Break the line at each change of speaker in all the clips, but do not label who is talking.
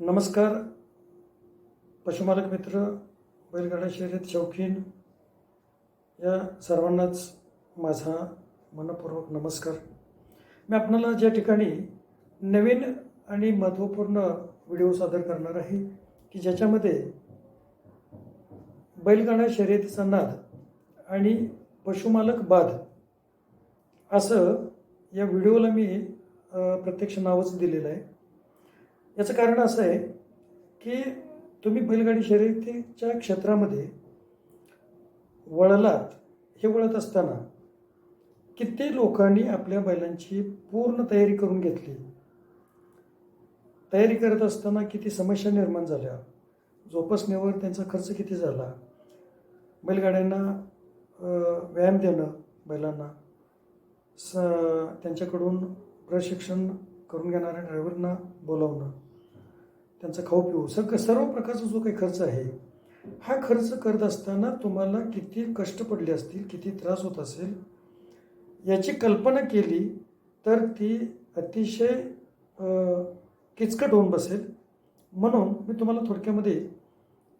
नमस्कार. पशुमालक मित्र बैलगाडा शर्यत शौकीन या सर्वांनाच माझा मनपूर्वक नमस्कार. मी आपणाला ज्या ठिकाणी नवीन आणि महत्त्वपूर्ण व्हिडिओ सादर करणार आहे की ज्याच्यामध्ये बैलगाडा शर्यतीचा नाद आणि पशुमालक बाद असं या व्हिडिओला मी प्रत्यक्ष नावच दिलेलं आहे. याचं कारण असं आहे की तुम्ही बैलगाडी शर्यतीच्या क्षेत्रामध्ये वळलात हे वळत असताना किती लोकांनी आपल्या बैलांची पूर्ण तयारी करून घेतली? तयारी करत असताना किती समस्या निर्माण झाल्या? जोपासण्यावर त्यांचा खर्च किती झाला? बैलगाड्यांना व्यायाम देणं बैलांना स त्यांच्याकडून प्रशिक्षण करून घेणाऱ्या ड्रायव्हरना बोलावणं त्यांचा खाऊ पिऊ. सग सर्व प्रकारचा जो काही खर्च आहे हा खर्च करत असताना तुम्हाला किती कष्ट पडले असतील किती त्रास होत असेल याची कल्पना केली तर ती अतिशय किचकट होऊन बसेल. म्हणून मी तुम्हाला थोडक्यामध्ये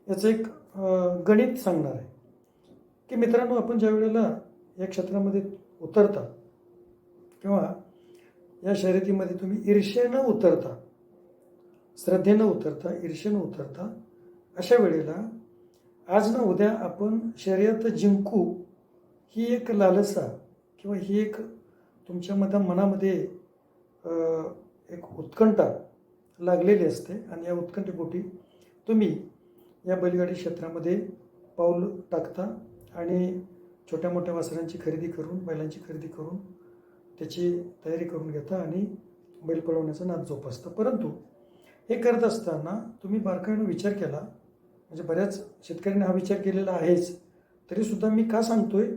याचं एक गणित सांगणार आहे. की मित्रांनो आपण ज्या वेळेला या क्षेत्रामध्ये उतरता किंवा या शर्यतीमध्ये तुम्ही ईर्ष्येनं उतरता श्रद्धेनं उतरता ईर्षेनं उतरता अशा वेळेला आज ना उद्या आपण शर्यत जिंकू ही एक लालसा किंवा ही एक तुमच्या मधा मनामध्ये एक उत्कंठा लागलेली असते. आणि या उत्कंठेपोटी तुम्ही या बैलगाडी क्षेत्रामध्ये पाऊल टाकता आणि छोट्या मोठ्या वासरांची खरेदी करून बैलांची खरेदी करून त्याची तयारी करून घेता आणि बैल पळवण्याचा नाद जोपासता. परंतु हे करत असताना तुम्ही बारकाईनं विचार केला. म्हणजे बऱ्याच शेतकऱ्यांनी हा विचार केलेला आहेच. तरीसुद्धा मी का सांगतोय?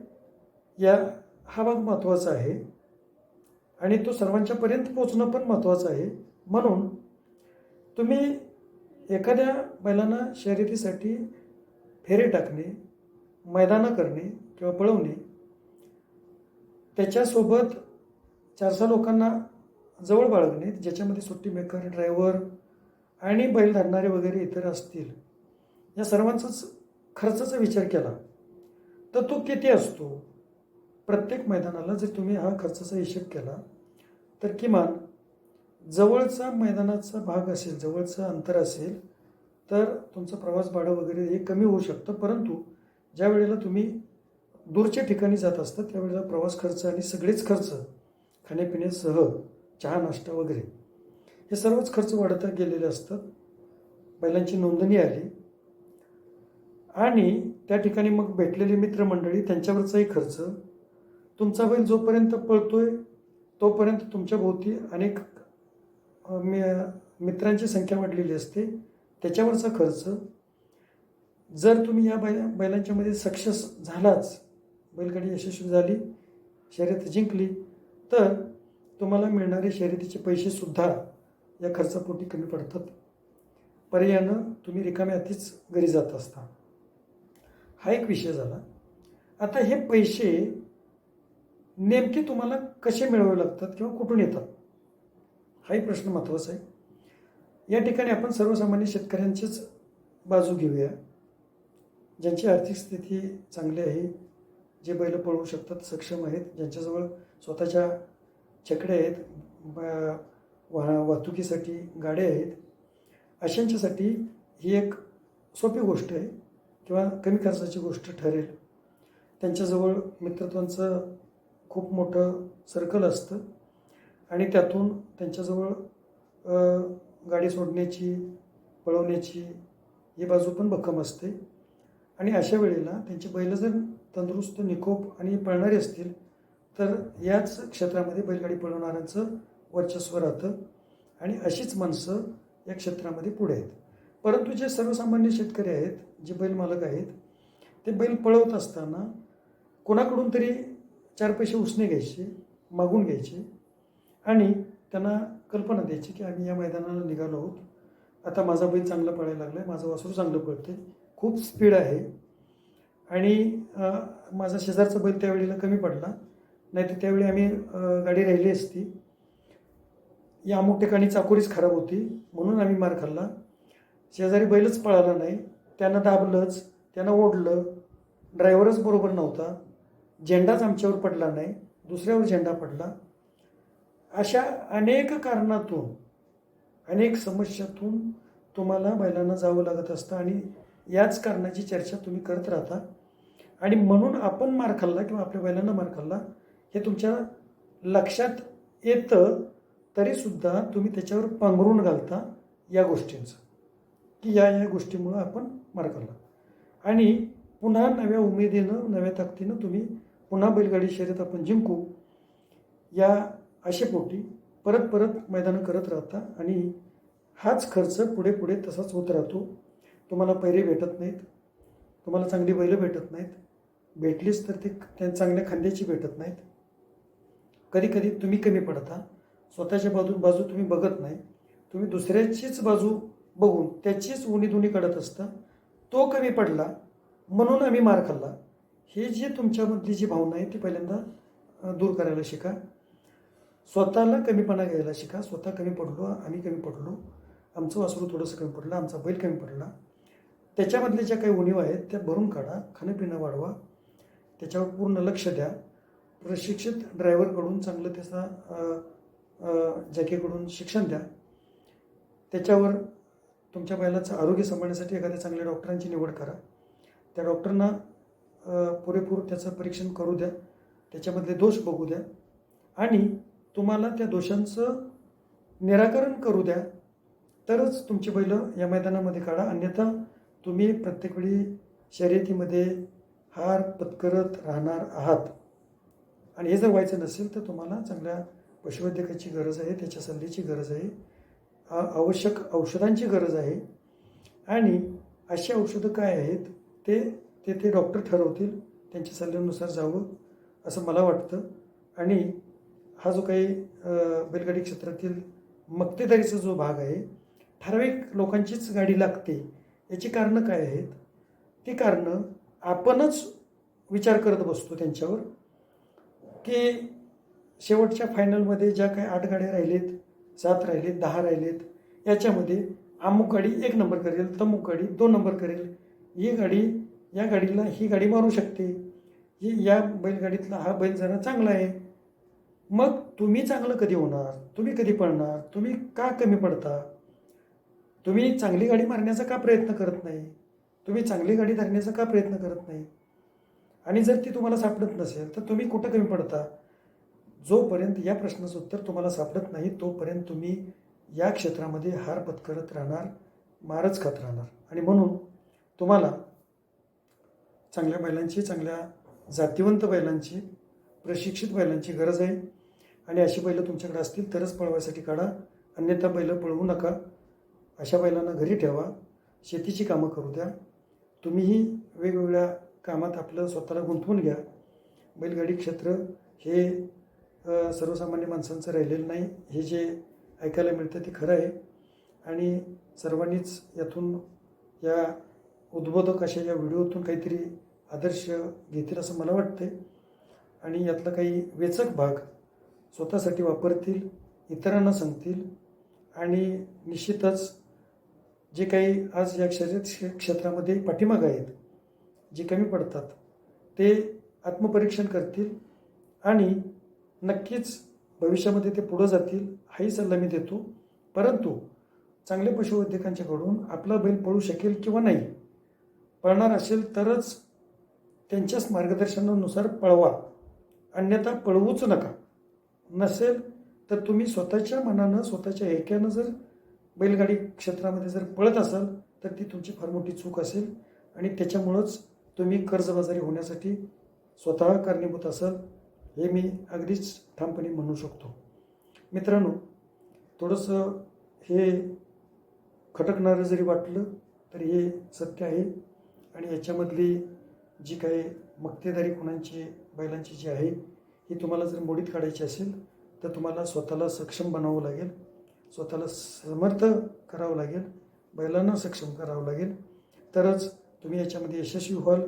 या हा भाग महत्त्वाचा आहे. आणि तो सर्वांच्यापर्यंत पोचणं पण महत्त्वाचं आहे. म्हणून तुम्ही एखाद्या बैलांना शर्यतीसाठी फेरे टाकणे मैदानं करणे किंवा पळवणे त्याच्यासोबत चार सहा लोकांना जवळ बाळगणे ज्याच्यामध्ये सुट्टी मेकर ड्रायव्हर आणि बैल धरणारे वगैरे इतर असतील या सर्वांचाच खर्चाचा विचार केला तर तो किती असतो? प्रत्येक मैदानाला जर तुम्ही हा खर्चाचा हिशेब केला तर किमान जवळचा मैदानाचा भाग असेल जवळचं अंतर असेल तर तुमचं प्रवास भाडं वगैरे हे कमी होऊ शकतं. परंतु ज्या वेळेला तुम्ही दूरच्या ठिकाणी जात असता त्यावेळेला प्रवास खर्च आणि सगळेच खर्च खाण्यापिण्यासह चहा नाश्ता वगैरे हे सर्वच खर्च वाढत गेलेले असतात. बैलांची नोंदणी आली. आणि त्या ठिकाणी मग भेटलेली मित्रमंडळी त्यांच्यावरचाही खर्च. तुमचा बैल जोपर्यंत पळतोय तोपर्यंत तुमच्या भोवती अनेक मी- मित्रांची संख्या वाढलेली असते. त्याच्यावरचा खर्च. जर तुम्ही या बैला बैलांच्यामध्ये सक्सेस झालाच बैलगाडी यशस्वी झाली शर्यत जिंकली तर तुम्हाला मिळणारे शर्यतीचे पैसेसुद्धा या खर्चापोटी कमी पडतात. पर्यायानं तुम्ही रिकाम्या हातीच घरी जात असता. हा एक विषय झाला. आता हे पैसे नेमके तुम्हाला कसे मिळवावे लागतात किंवा कुठून येतात? हाही प्रश्न महत्त्वाचा आहे. या ठिकाणी आपण सर्वसामान्य शेतकऱ्यांचीच बाजू घेऊया. ज्यांची आर्थिक स्थिती चांगली आहे जे बैल पळवू शकतात सक्षम आहेत ज्यांच्याजवळ स्वतःच्या छकडे आहेत ब- वाहतुकीसाठी गाड्या आहेत. अशांच्यासाठी ही एक सोपी गोष्ट आहे किंवा कमी खर्चाची गोष्ट ठरेल. त्यांच्याजवळ मित्रत्वांचं खूप मोठं सर्कल असतं आणि त्यातून त्यांच्याजवळ गाडी सोडण्याची पळवण्याची ही बाजू पण भक्कम असते. आणि अशा वेळेला त्यांची बैलं जर तंदुरुस्त निकोप आणि पळणारी असतील तर याच क्षेत्रामध्ये बैलगाडी पळवणाऱ्यांचं वर्चस्व राहतं. आणि अशीच माणसं या क्षेत्रामध्ये पुढे आहेत. परंतु जे सर्वसामान्य शेतकरी आहेत जे बैल मालक आहेत ते बैल पळवत असताना कोणाकडून तरी चार पैसे उसने घ्यायचे मागून घ्यायचे आणि त्यांना कल्पना द्यायची की आम्ही या मैदानाला निघालो आहोत. आता माझा बैल चांगला पळायला लागला आहे माझं वासरू चांगलं पळते खूप स्पीड आहे. आणि माझा शेजारचा बैल त्यावेळेला कमी पडला. नाही तर त्यावेळी आम्ही गाडी राहिली असती. या अमुक ठिकाणी चाकोरीच खराब होती म्हणून आम्ही मार खाल्ला. शेजारी बैलच पळाला नाही. त्यांना दाबलंच त्यांना ओढलं. ड्रायव्हरच बरोबर नव्हता. झेंडाच आमच्यावर पडला नाही. दुसऱ्यावर झेंडा पडला. अशा अनेक कारणातून अनेक समस्यातून तुम्हाला बैलांना जावं लागत असतं आणि याच कारणाची चर्चा तुम्ही करत राहता. आणि म्हणून आपण मार खाल्ला किंवा आपल्या बैलांना मार खाल्ला हे तुमच्या लक्षात येतं. तरीसुद्धा तुम्ही त्याच्यावर पांघरून घालता या गोष्टींचं. की या या गोष्टीमुळं आपण मार आणि पुन्हा नव्या उमेदीनं नव्या ताकदीनं तुम्ही पुन्हा बैलगाडी शर्यत आपण जिंकू या आशेपोटी परत परत मैदानं करत राहता आणि हाच खर्च पुढे पुढे तसाच होत राहतो. तुम्हाला पैरे भेटत नाहीत तुम्हाला चांगली बैलं भेटत नाहीत भेटलीच तर ती त्या चांगल्या खांद्याची भेटत नाहीत. कधी कधी तुम्ही कमी पडता. स्वतःच्या बाजू बाजू तुम्ही बघत नाही. तुम्ही दुसऱ्याचीच बाजू बघून त्याचीच उणी दुनी काढत असता तो कमी पडला म्हणून आम्ही मार खाल्ला. ही जी तुमच्यामधली जी भावना आहे ती पहिल्यांदा दूर करायला शिका. स्वतःला कमीपणा घ्यायला शिका. स्वतः कमी पडलो आम्ही कमी पडलो. आमचं वासरू थोडंसं कमी पडलं आमचा बैल कमी पडला. त्याच्यामधल्या ज्या काही उणीव आहेत त्या भरून काढा. खाणंपिणं वाढवा. त्याच्यावर पूर्ण लक्ष द्या. प्रशिक्षित ड्रायव्हरकडून चांगलं त्याचा जॅकेकडून शिक्षण द्या त्याच्यावर तुमच्या बैलाचं आरोग्य सांभाळण्यासाठी एखाद्या चांगल्या डॉक्टरांची निवड करा. त्या डॉक्टरना पुरेपूर त्याचं परीक्षण करू द्या त्याच्यामधले दोष बघू द्या आणि तुम्हाला त्या दोषांचं निराकरण करू द्या. तरच तुमची बैलं या मैदानामध्ये काढा. अन्यथा तुम्ही प्रत्येक वेळी शर्यतीमध्ये हार पत्करत राहणार आहात. आणि हे जर व्हायचं नसेल तर तुम्हाला चांगल्या पशुवैद्यकाची गरज आहे त्याच्या सल्ल्याची गरज आहे आवश्यक औषधांची गरज आहे. आणि अशी औषधं काय आहेत ते ते ते डॉक्टर ठरवतील त्यांच्या सल्ल्यानुसार जावं असं मला वाटतं. आणि हा जो काही बैलगाडी क्षेत्रातील मक्तेदारीचा जो भाग आहे ठराविक लोकांचीच गाडी लागते याची कारणं काय आहेत? ती कारणं आपणच विचार करत बसतो त्यांच्यावर की शेवटच्या फायनलमध्ये ज्या काही आठ गाड्या राहिलेत सात राहिलेत दहा राहिलेत याच्यामध्ये अमुक गाडी एक नंबर करेल तमुक गाडी दोन नंबर करेल. ही गाडी या गाडीला ही गाडी मारू शकते. ही या बैलगाडीतला हा बैल जरा चांगला आहे. मग तुम्ही चांगलं कधी होणार? तुम्ही कधी पडणार तुम्ही का कमी पडता? तुम्ही चांगली गाडी मारण्याचा का प्रयत्न करत नाही? तुम्ही चांगली गाडी धरण्याचा का प्रयत्न करत नाही? आणि जर ती तुम्हाला सापडत नसेल तर तुम्ही कुठं कमी पडता? जोपर्यंत या प्रश्नाचं उत्तर तुम्हाला सापडत नाही तोपर्यंत तुम्ही या क्षेत्रामध्ये हार पत्करत राहणार मारच खात राहणार. आणि म्हणून तुम्हाला चांगल्या बैलांची चांगल्या जातिवंत बैलांची प्रशिक्षित बैलांची गरज आहे. आणि अशी बैलं तुमच्याकडे असतील तरच पळवायसाठी काढा. अन्यथा बैलं पळवू नका. अशा बैलांना घरी ठेवा. शेतीची कामं करू द्या. तुम्हीही वेगवेगळ्या कामात आपलं स्वतःला गुंतवून घ्या. बैलगाडी क्षेत्र हे सर्वसामान्य माणसांचं राहिलेलं नाही. हे जे ऐकायला मिळतं ते खरं आहे. आणि सर्वांनीच यातून या उद्बोधक अशा या व्हिडिओतून काहीतरी आदर्श घेतील असं मला वाटते आणि यातला काही वेचक भाग स्वतःसाठी वापरतील इतरांना सांगतील आणि निश्चितच जे काही आज या शरीर क्षेत्रामध्ये पाठीमाग आहेत जे कमी पडतात ते आत्मपरीक्षण करतील आणि नक्कीच भविष्यामध्ये ते पुढं जातील हाही सल्ला मी देतो. परंतु चांगल्या पशुवैद्यकांच्याकडून आपला बैल पळू शकेल किंवा नाही पळणार असेल तरच त्यांच्याच मार्गदर्शनानुसार पळवा. अन्यथा पळवूच नका. नसेल तर तुम्ही स्वतःच्या मनानं स्वतःच्या ऐक्यानं जर बैलगाडी क्षेत्रामध्ये जर पळत असाल तर ती तुमची फार मोठी चूक असेल आणि त्याच्यामुळंच तुम्ही कर्जबाजारी होण्यासाठी स्वतः कारणीभूत असाल. हे मी अगदीच ठामपणे म्हणू शकतो. मित्रांनो थोडंसं हे खटकणारं जरी वाटलं तरी हे सत्य आहे. आणि याच्यामधली जी काही मक्तेदारी खुणांची बैलांची जी आहे ही तुम्हाला जर मोडीत काढायची असेल तर तुम्हाला स्वतःला सक्षम बनावं लागेल. स्वतःला समर्थ करावं लागेल. बैलांना सक्षम करावं लागेल. तरच तुम्ही याच्यामध्ये यशस्वी व्हाल.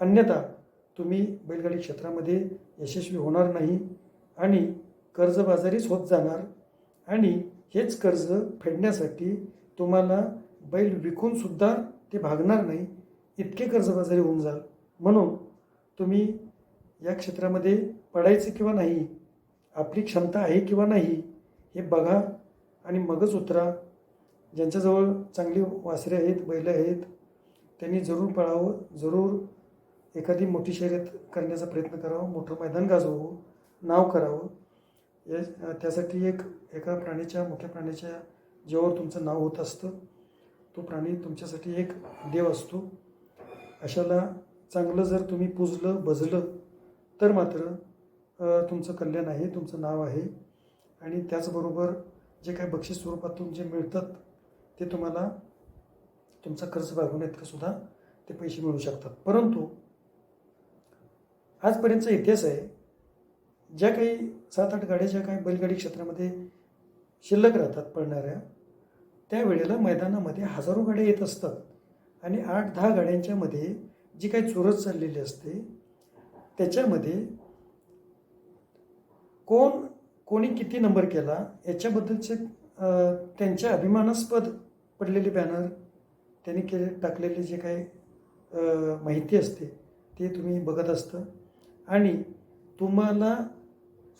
अन्यथा तुम्ही बैलगाडी क्षेत्रामध्ये यशस्वी होणार नाही आणि कर्जबाजारीच होत जाणार आणि हेच कर्ज फेडण्यासाठी तुम्हाला बैल विकूनसुद्धा ते भागणार नाही इतके कर्जबाजारी होऊन जाल म्हणून तुम्ही या क्षेत्रामध्ये पडायचं किंवा नाही आपली क्षमता आहे किंवा नाही हे बघा आणि मगच उतरा. ज्यांच्याजवळ चांगली वासरे आहेत बैलं आहेत त्यांनी जरूर पळावं जरूर एखादी मोठी शर्यत करण्याचा प्रयत्न करावा मोठं मैदान गाजवावं नाव करावं. या त्यासाठी एक एका प्राण्याच्या मोठ्या प्राण्याच्या जेव्हा तुमचं नाव होत असतं. तो प्राणी तुमच्यासाठी एक देव असतो. अशाला चांगलं जर तुम्ही पुजलं भजलं तर मात्र तुमचं कल्याण आहे तुमचं नाव आहे. आणि त्याचबरोबर जे काही बक्षीस स्वरूपातून जे मिळतात ते तुम्हाला तुमचा खर्च भागवण्यात सुद्धा ते पैसे मिळू शकतात. परंतु आजपर्यंतचा इतिहास आहे ज्या काही सात आठ गाड्या ज्या काही बैलगाडी क्षेत्रामध्ये शिल्लक राहतात पळणाऱ्या त्यावेळेला मैदानामध्ये हजारो गाड्या येत असतात. आणि आठ दहा गाड्यांच्यामध्ये जी काही चुरस चाललेली असते त्याच्यामध्ये कोण कोणी किती नंबर केला याच्याबद्दलचे त्यांच्या अभिमानास्पद पडलेले बॅनर त्यांनी केले टाकलेले जे काही माहिती असते ते तुम्ही बघत असतं. आणि तुम्हाला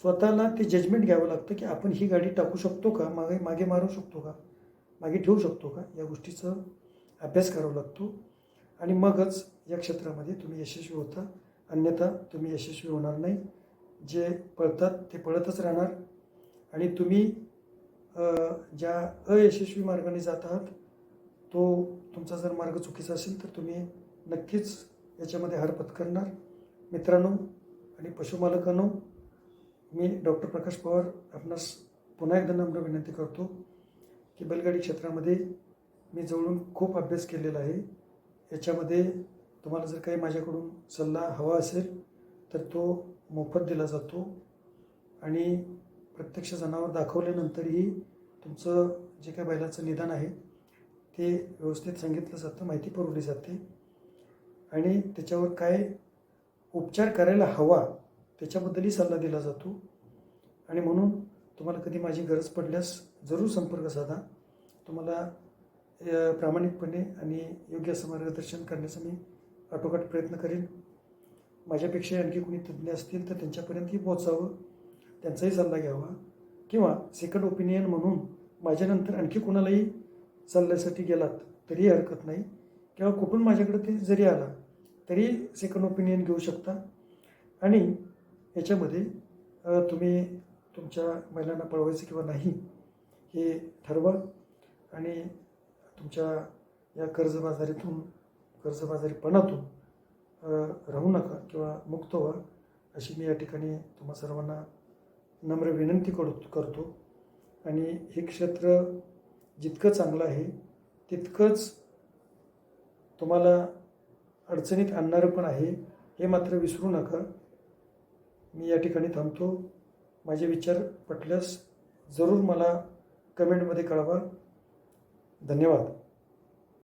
स्वतःला ते जजमेंट घ्यावं लागतं की आपण ही गाडी टाकू शकतो का? मागे मागे मारू शकतो का? मागे ठेवू शकतो का? या गोष्टीचा अभ्यास करावा लागतो. आणि मगच या क्षेत्रामध्ये तुम्ही यशस्वी होता. अन्यथा तुम्ही यशस्वी होणार नाही. जे पळतात ते पळतच राहणार. आणि तुम्ही ज्या अयशस्वी मार्गाने जात आहात तो तुमचा जर मार्ग चुकीचा असेल तर तुम्ही नक्कीच याच्यामध्ये हार पत्करणार. मित्रांनो आणि पशुमालकांनो मी डॉक्टर प्रकाश पवार आपणास पुन्हा एकदा नम्र विनंती करतो की बैलगाडी क्षेत्रामध्ये मी जवळून खूप अभ्यास केलेला आहे. याच्यामध्ये तुम्हाला जर काही माझ्याकडून सल्ला हवा असेल तर तो मोफत दिला जातो. आणि प्रत्यक्ष जनावर दाखवल्यानंतरही तुमचं जे काही बैलाचं निदान आहे ते व्यवस्थित सांगितलं जातं माहिती पुरवली जाते. आणि त्याच्यावर काय उपचार करायला हवा त्याच्याबद्दलही सल्ला दिला जातो. आणि म्हणून तुम्हाला कधी माझी गरज पडल्यास जरूर संपर्क साधा. तुम्हाला प्रामाणिकपणे आणि योग्य असं मार्गदर्शन करण्याचा मी आटोकाट प्रयत्न करेन. माझ्यापेक्षा आणखी कोणी तज्ज्ञ असतील तर त्यांच्यापर्यंतही पोहोचावं त्यांचाही सल्ला घ्यावा. किंवा सेकंड ओपिनियन म्हणून माझ्यानंतर आणखी कोणालाही सल्ल्यासाठी गेलात तरीही हरकत नाही. किंवा कुठून माझ्याकडे ते जरी आला तरी सेकंड ओपिनियन घेऊ शकता. आणि याच्यामध्ये तुम्ही तुमच्या महिलांना पळवायचं किंवा नाही हे ठरवा. आणि तुमच्या या कर्जबाजारीतून कर्जबाजारीपणातून राहू नका किंवा मुक्त व्हा अशी मी या ठिकाणी तुम्हा सर्वांना नम्र विनंती करू करतो. आणि हे क्षेत्र जितकं चांगलं आहे तितकंच तुम्हाला अडचणीत आणणारं पण आहे हे मात्र विसरू नका. मी या ठिकाणी थांबतो. माझे विचार पटल्यास जरूर मला कमेंटमध्ये कळवा. धन्यवाद.